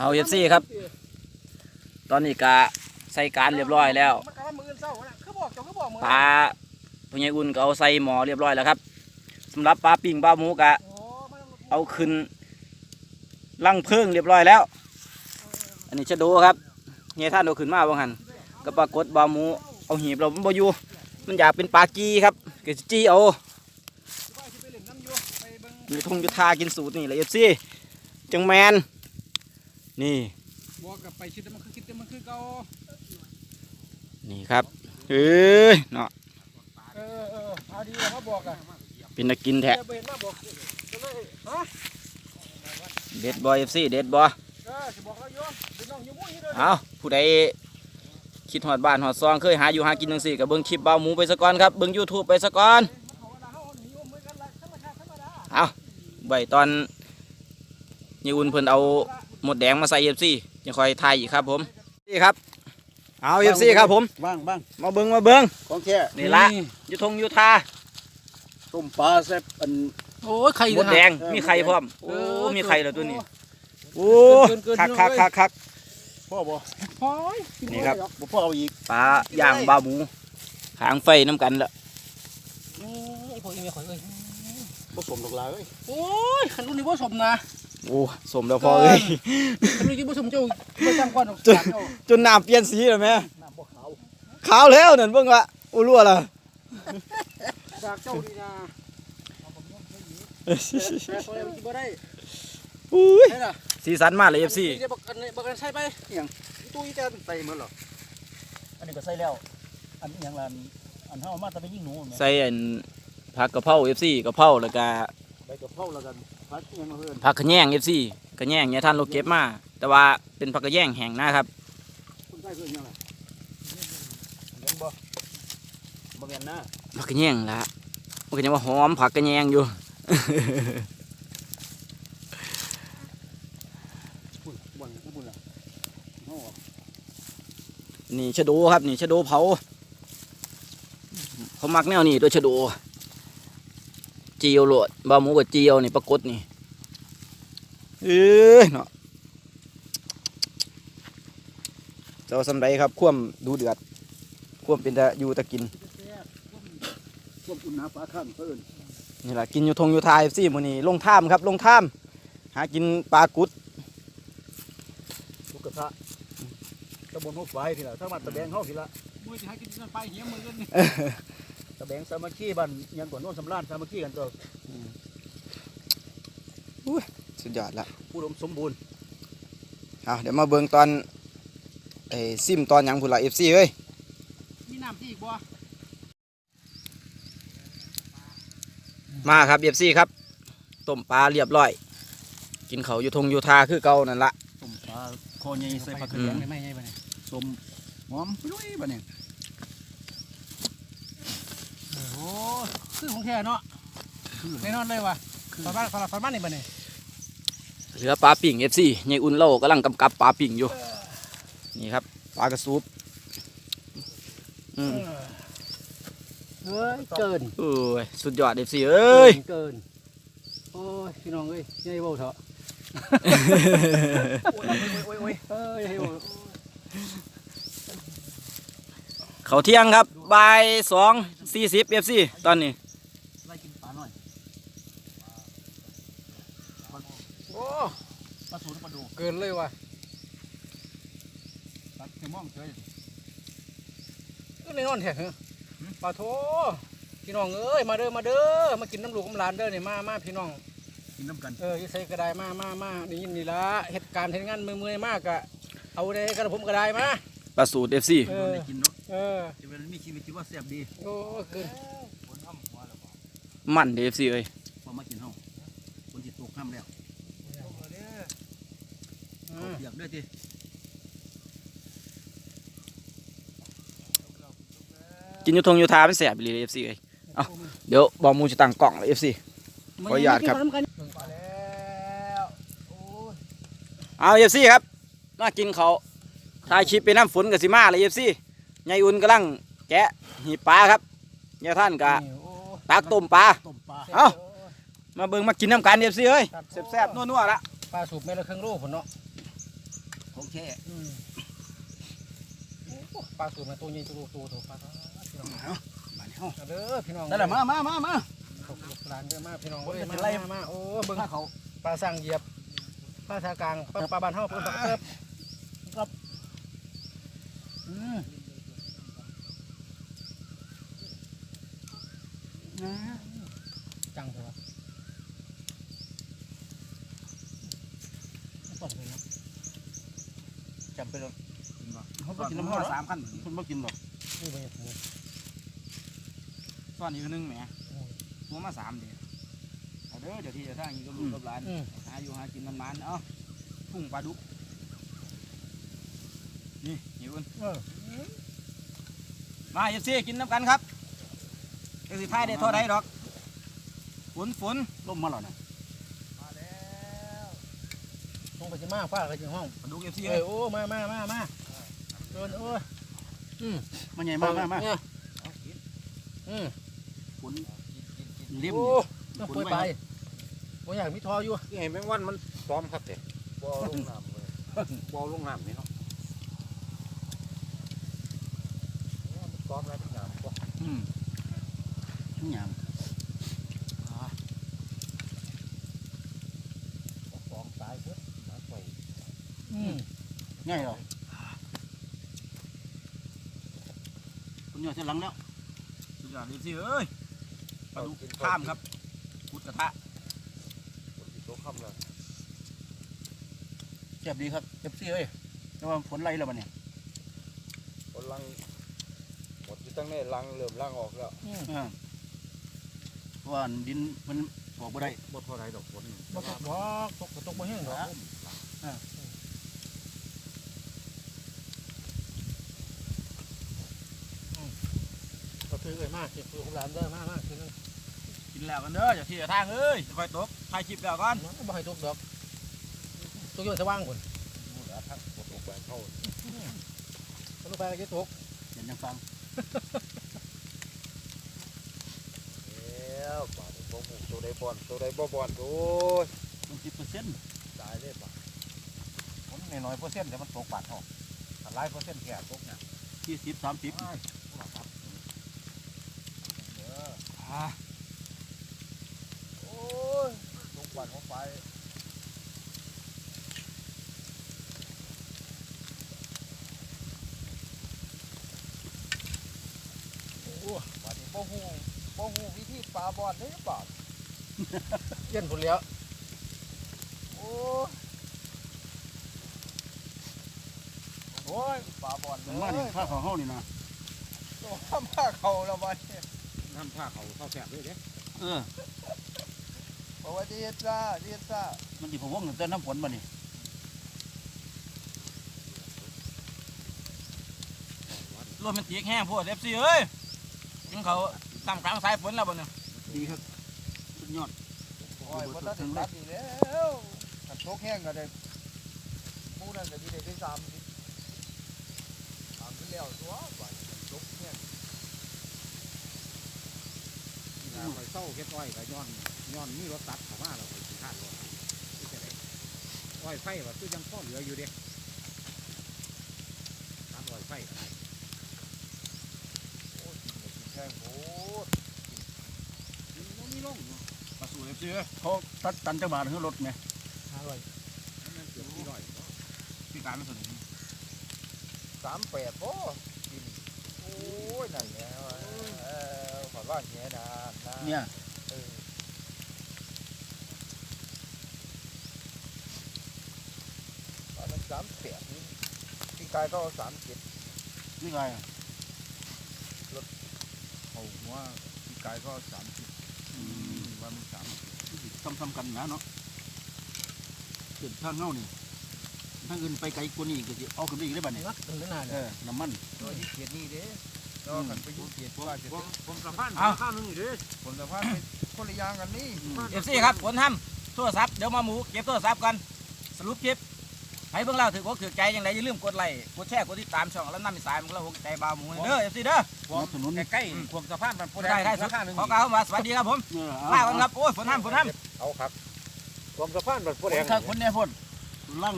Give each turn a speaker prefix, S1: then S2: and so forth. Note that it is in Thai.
S1: เอาเอฟซีครับ ตอนนี้กะใส่การเรียบร้อยแล้ว
S2: มันก็ว่ามือเศร้าน่ะคือบอกเจ้าคือบอกมือ
S1: ปลาพญายอุ่นก็เอาใส่หมอเรียบร้อยแล้วครับสำหรับปลาปิ่งปลาหมูกะ
S2: โอ้มันต้อง
S1: เอาขึ้นลังเพิ่งเรียบร้อยแล้ว อันนี้ชะโดครับเฮียท่านเอาขึ้นมาบ้างหันก็ปรากฏปลาหมูเอาหีบเรามันบ่อยู่มันอยากเป็นปลากีครับก็สิจีเอา
S2: ว่าสิไปเล่นน้ำอยู่ไปเบิ่ง
S1: อยู่ทงอยู่ทากินสูตรนี่แหละเอฟซีจังแมน นี่
S2: บอกกับไปคิดแต่มันคือคิดแต่มันคือเก่า
S1: นี่ครับเอ้ยเนาะ
S2: เออเออเอาดีแล้วมาบอกอะ
S1: เป็นนักกินแท้
S2: เดี๋ยวไปเห็นมาบอกก็เลยฮะ
S1: เด็ดบอยเอฟซีเด็ดบอ
S2: เออสิบอกแล้วโยมเป็นน้องอยู่มุ่งอยู่เด้อ
S1: เอาผู้ใดคิดหอดบ้านหอดซองเคยหาอยู่หากินจังสี่กับเบิ้งคลิปเบาหมูไปสะก่อนครับเบิ้งยูทูบไปสะก่อน
S2: เขาว่าเราหนีอยู่เหมือนกันละธรรมชาติธรรมดา
S1: เอาใบตอนยี่อุ่นเพิ่นเอา หมดแดงมาใส่เอฟซีจะคอยทายอีกครับผมนี่ครับ เอาเอฟซีครับผม
S3: บ้างบ้าง
S1: มาเบิ้งมาเบิ้ง
S3: ของแท้
S1: นี่ละอยุทงอยุทา
S3: ต้มปลาแซ่บอัน
S2: โอ้ยใคร
S1: หมดแดง
S3: เออ
S1: มีไข่พร้อมโอ้
S2: เออ
S1: มีไข่แล้วตัวนี้โอ้
S2: เกินเกิน
S1: คัก
S2: เกิ
S1: คั
S2: น
S1: กคักคัก
S3: พ่อบ่
S2: พอย
S1: นี่ครับ
S3: บ่พ่อเอาอีก
S1: ปลาย่างบาหมูหางไฟน้ำกันละ
S2: โอ้ยพวกอีเมลข่อยเอ้ย
S3: ผสมดอกลาเอ้ย
S2: โอ้ยขันรุ่นนี้บ่สมนะ
S1: โอ้สมแล้วพอเอ้ย
S2: ขันรุ่นนี้บ่สมเจ้าบ่จ้างก่อน
S1: จุด
S2: จ้างเจ้า
S1: จนน้ำเปลี่ยนสีแล้วแม่
S3: น้ำบ่ขาว
S1: ขาวแล้วนั่นเบิ่งว่าอู้รั่วละ
S2: จากเจ้าดีนะแต่พอแล้วมันกินบ่ได้
S1: อุ้ย
S2: ได้ล่ะ
S1: สีสันมากเลยเอฟซี
S2: เดี๋ยวบอกกันบอกกันใช่ไปอย่างตู้อีแตน
S3: ใส่หมดเหรออันนี้ก็ใส่แล้วอันนี้อย่างละอันอันเฮามาแต่ไปยิงหนูแม่
S1: ใส่อันผักกะเพราเอฟซีกะเพราแล้วก็
S3: ใบกะเพราแล้วกัน พัดอิหยังมาเพิ่น
S1: ผักขะแยงเอฟซีขะแยงเนี่ยท่านเราเก็บมา แต่ว่าเป็นผักกะแยงแห้งนะครับ
S3: คุณใส่เพิ่นอิหยังล่ะเลี้ยงบ่บ่แม่นนะ
S1: ผักกะแยงละมันก็ยังว่าหอมผักกะแยงอยู่
S3: พุ่นบ่นพุ่นล่ะเฮา
S1: นี่ชะโดครับนี่ชะโดเผาเขามักแนวนี้ตัวชะโด เจียวโหลดบาหมูกับเจียวนี่ปรากฏนี่เอ้ยเนาะเจ้าสำไรครับคว่ำดูเดือดคว่ำเป็นตะอยู่ตะกิน
S3: ควบอุ่นน้ำปลาข้างเพิ่น
S1: นี่แหละกินอยู่ทงอยู่ทายซี่มื้อนี้ลงท่ามครับลงท่าม หากินปลากุด
S3: ลูกกระทะตะบนหัวไฟทีละถ้ามาตะแบงเฮาทีละ
S2: มือจะให้กินไปเหี้ยมือกันนี่
S3: ตะแบงสามัคคีบ้านอิหยังก่อนโน่นสำราญสามัคคีกันตัว
S1: สุดยอดละ
S3: อุดมสมบูรณ์
S1: เอาเดี๋ยวมาเบิ่งตอนไอ้ซิมตอนหยังพุ่นละ FC เอ้ย
S2: มีน้ำที่อีกบ่
S1: มาครับ FC ครับต้มปลาเรียบร้อย กินเขาวอยู่ทงอยู่ทาคือเก่านั่นละ
S3: ต้มปลาคอใหญ่ใส่ผักกระ
S1: อื
S3: เทีย
S1: ม
S3: ม
S2: ไม่ไม่ไม่ไม่
S3: สมหอมไปด้วยบ้านี่
S2: โอ้โห คือของแท้เนาะแน่นอนเลยว่ะฝันบ้านฝันฝันบ้านนี่บ่เนี่ย
S1: เหลือปลาปิ่ง FC ยายอุ่นเล่ากำลังกำกับปลาปิ่งอยู่ นี่ครับปลากระสูบอืม
S2: เฮ้ยเกิน
S1: โอ้ยสุดยอด FC เอ้ย
S2: เกินโอ้ยพี่น้องเอ้ยยัยเบาเถอะ
S3: โอ้ยโอ้ยโอ้ย
S2: เอ้ยยัย เบา
S1: เขาเที่ยงครับบ่ายสองสี่สิบ FC ตอนนี้
S3: ไล่กินปลาหน่อย
S2: โอ้
S3: ปลาสูนปลาดู
S2: เกินเลยว่ะ
S3: ปลาเทมองเฉย
S2: ก็แน่นอนแท้เหรอปลาโถพี่น้องเอ้ยมาเด้อมาเด้อมากินน้ำลูกน้ำหลานเด้อนี่มามาพี่น้อง
S3: กินน้ำกัน
S2: เอออยิ่ใส่กระไดมามามานี่ยินนี่ละเหตุการณ์เหตุงานเมื่อยๆมากอะเอาในกระผมกระไดมา
S1: ปลาสูตร FC
S2: เอ
S3: โดน
S2: อ
S3: ได้กิน เนาะ
S2: เออ
S3: จะเป็นมีชีวิตที่ว่าแซ่บดี
S2: โอ้เกิน
S1: มันเด FC เอ้ย
S3: พอมากินเฮาคนที่ตกน้ำแล้ว
S2: อ่า
S3: เปียกด้วยที
S1: กินอยู่ทงอยู่ทามันแสบไปเลย FC เอ้ยเอาเดี๋ยวบอมูจะตั้งกล่องเลย FC ขออนุญาตครับ
S2: มาแล้วโอ้ย
S1: เอา FC ครับมากินเขาวถ่ายคลิปไปน้ำฝนกับสิมาเลย FC ยายอุ่นกำลังแกะหีบปลาครับยายท่านกะ
S2: นี่โอ้
S1: ตักต้มปลา
S3: ต้มปลา
S1: เอ้า มาเบิ่งมากินน้ำกัน FC เอ้ยแซ่บๆนัวๆละ
S2: ปลาสูบเมละครึ่งโลผลเนาะ
S3: ของแช่
S2: อืมโอ้ปลาสูตรมันตัวใหญ่ตัวโตตัวปลาพี่น้อง
S3: เอาบ้านเฮา
S2: เอาเด้อพี่น้อง
S3: ได้ละมามามามา
S2: ขอบคุณร้านเด้อมาพี่น้อง
S3: โอ้ย
S2: เอ้ย
S3: เป็
S2: มาน
S3: ไร
S2: มามาโอ้เบิ่ง
S3: ถ้าเขา
S2: ปลาสั่งเหยียบปลาทากลางปลาปลาบานเฮาเพิ่นปลาเกิบ
S3: อืมนะ
S2: จังเถอะปลาเลยนะ
S3: จำไปแล้ว
S1: เขา
S3: เขา
S1: บ่
S3: บ่
S1: กิ
S3: กิ
S1: น
S3: น
S1: น้ำ
S3: น้ำ
S1: ห่
S3: ห่
S1: อ
S3: อ
S1: สามขั้น
S3: คนบ่กินหรอก
S2: นี่เป็นยังไง
S1: ซ้อนอีกนึงแหมหัวมาสามเดียวเอาเด้อเดี๋ยวที่จะทางนี้ก็ลูกกับหลาน
S2: อืม
S1: หาอยู่หากินมันๆเอ้าพุ่งปลาดุกนี่หิวกัน
S2: เออ
S1: มาเอฟซีกินน้ำกันครับ เอฟซีพายได้เท่าไรดอก ฝนฝน
S3: ล่มมาแล้วนะ
S2: ลงไปจะมาฟ้าไปจะห้อง
S1: ปลาดุกเอฟซี
S2: เอ้ยโอ้ มามามามาเดินโอ้ยอืม
S3: มันใหญ่มากมากมาก
S2: เนี่ยอืม
S3: ฝนริม
S2: โอ้ต้องเปิดไปผมอยากมีทออยู่
S4: นี่ไงแมงวันมันซ้อมครับเด็กบอลงน้ำเลยบอลงน้ำนี่เนาะมันซ้อมแล้วเป็นน้ำบ่
S3: อืม หยาม
S4: ซ้อมตายเพิ่นน้ำไป
S2: อืม
S3: ง่ายหรอคุณยอดเส้นหลังแล้ว
S1: สุดยอดเอฟซีเอ้ยปลาดุกข้ามครับกุดกระทะ
S4: ฝนสิตกค่ำแล้ว
S3: เจ็บดีครับเจ็บซี่เอ้ยแต่ว่าฝนไล่แล้วบัดนี้
S4: ฝนลังหมดที่ตั้งนี่ลังเริ่มลังออกแล้ว
S2: อืม
S3: อ่าเพราะว่าดินมันออกบ่ได้
S4: บ่เท่าไรดอกฝน
S2: บ่ตกบ่ตกก็ตกบ่แห้งดอกก็คือเอ้ยมากสิคือของร้านเด้อมากมากคือนึง
S1: กินแล้วกันเด้ออย่าที่จะทางเอ้ยจะคอยตกถ่ายคลิปแล้วก่อน
S2: บ่ให้ตกดอกตกอยู่สว่างพุ่น
S4: มูลทั้งฝนตกแปลงเข้า
S2: ก็ลงไปก็จะตก
S3: เห็นยังฟัง
S4: แล้วป่าดบ่หมูตัวใดบอลตัวใดบ่บอลโอ้ย
S3: มันสิบเปอร์เซ็นต์
S4: ตายเลยป่ะ
S3: ผมในน้อยเปอร์เซ็นต์แต่มันตกบาทเท่าถ้าหลายเปอร์เซ็นต์แก่ตกเนี่ยยี่สิบสามสิบ
S1: อ่า
S4: โอ้ยตกวันของไฟ
S2: โอ้
S4: ป่านนี้บ่ฮู้ บ่ฮู้วิธีปลาบอลเด้ป่าด
S2: เย็นพุ่นแล้ว
S4: โอ้ยโอ้ยปลาบอลเล
S3: มันมาเนี่ย
S4: ย
S3: ถ้าของเฮานี่นะ
S4: ตัวผ้าเขาแล้ววันนี้น้ำผ้าเขาเข้าแสบด้วยเด้
S3: เออ
S4: บอกว่าเดียซ่าเดียซ่า
S3: มันสิพะวงตั้งแต่น้ำฝนมานี่
S1: รวมเป็นตีกแห้งพวกเอฟซีเอ้ยยิงเขา ทำกลางสายฝนแล้วบ่เนี่ย
S3: ดีครับสุดยอด
S4: โอ้ยว่าตัดตัดดีแล้วถ้าตกแห้งก็ได้ผู้นั้นก็ดีได้ที่สามสิสามที่แล้วตัววันตกแห้งนี่นะไปเศร้าเฮ็ดอ้อยก็ย้อนย้อนมีรถตัดเข้ามาแล้วไปสิคาดรถที่จะได้อ้อยไฟว่าคือยังพอเหลืออยู่เด้ตัดอ้อยไฟก็ได้โอ้ย กินก็กินแพงโพดกินบ่มีลงเนาะ
S1: มาสู่เอฟซี
S3: เขาตัดตันจังบาทคือรถไหม
S2: อร่อย
S4: มันเกือบสี่ร้อย
S1: พี่การไม่สนใจ
S4: สามแปดโอ้กินโอ้ยนั่นแหละเออขอว่าอย่างนี้นะนะ
S3: เนี่ย
S4: สามแปดนี่พี่กายก็สามเจ็ด
S3: นี่ไง
S4: เขาหัวพี่กายก็สามสิบว่ามันสาม
S3: ซ้ำๆกันนะเนาะเกิดทางเฮานี่ทางอื่นไปไกลกว่านี้ก็สิเอาขึ้นไปอีกได้บัดนี้
S2: นักถึงขนาด
S3: เอ
S2: นี้
S3: อน้ำมัน
S4: ตัวที่เกียรนี่เด้ก็กันไปอยุ่เกียรว่าจะ
S2: ผมสะพาน
S1: เอา
S2: ข้างนึงอยู่ดิ
S4: ผมสะพานเป็นคนละอย่างกันนี่
S1: เอฟซีครับฝนทำโทรศัพท์เดี๋ยวมาหมูเก็บโทรศัพท์กันสรุปคลิป ให้เบิ่งเล่าถือว่าถือใจยังไงอย่าลืมกดไลค์กดแชร์กดติดตามช่องแล้วนำไปสายมันก็หกใจบาวหมูเด้อเอฟซีเด้อ
S3: สนับสนุน
S4: ใกล้ๆพวกสะพานมันพูด
S1: ได้ได้สุด
S4: ข้างหนึ่ง
S1: ขอกล่าวคำว่าสวัสดีครับผม
S3: เออ
S1: ลากันครับโอ้ยฝนทำฝนทำ
S4: เอาครับรวมสะพานมันพูด
S3: คนข้างคนเนี่ยพ่นลัง